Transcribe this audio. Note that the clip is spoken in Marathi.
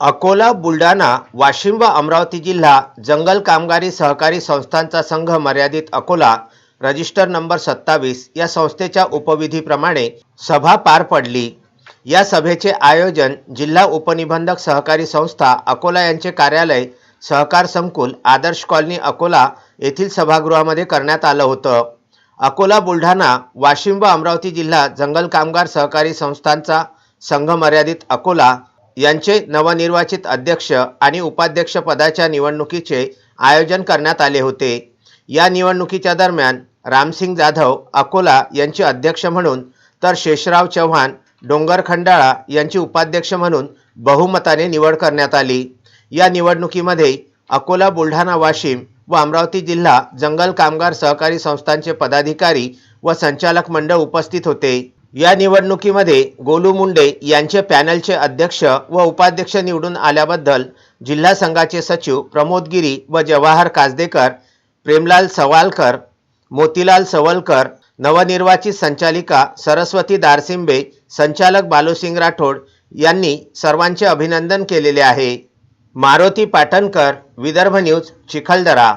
अकोला बुलढाणा वाशिम व अमरावती जिल्हा जंगल कामगारी सहकारी संस्थांचा संघ मर्यादित अकोला रजिस्टर नंबर सत्तावीस या संस्थेच्या उपविधीप्रमाणे सभा पार पडली. या सभेचे आयोजन जिल्हा उपनिबंधक सहकारी संस्था अकोला यांचे कार्यालय सहकार संकुल आदर्श कॉलनी अकोला येथील सभागृहामध्ये करण्यात आलं होतं. अकोला बुलढाणा वाशिम व अमरावती जिल्हा जंगल कामगार सहकारी संस्थांचा संघ मर्यादित अकोला यांचे नवनिर्वाचित अध्यक्ष आणि उपाध्यक्षपदाच्या निवडणुकीचे आयोजन करण्यात आले होते. या निवडणुकीच्या दरम्यान रामसिंग जाधव अकोला यांचे अध्यक्ष म्हणून तर शेषराव चव्हाण डोंगर खंडाळा यांची उपाध्यक्ष म्हणून बहुमताने निवड करण्यात आली. या निवडणुकीमध्ये अकोला बुलढाणा वाशिम व अमरावती जिल्हा जंगल कामगार सहकारी संस्थांचे पदाधिकारी व संचालक मंडळ उपस्थित होते. या निवडणुकीमध्ये गोलू मुंडे यांचे पॅनलचे अध्यक्ष व उपाध्यक्ष निवडून आल्याबद्दल जिल्हा संघाचे सचिव प्रमोद गिरी व जवाहर काजदेकर प्रेमलाल सवालकर मोतीलाल सवलकर नवनिर्वाचित संचालिका सरस्वती दारसिंबे संचालक बालूसिंग राठोड यांनी सर्वांचे अभिनंदन केलेले आहे. मारुती पाटणकर विदर्भ न्यूज चिखलदरा.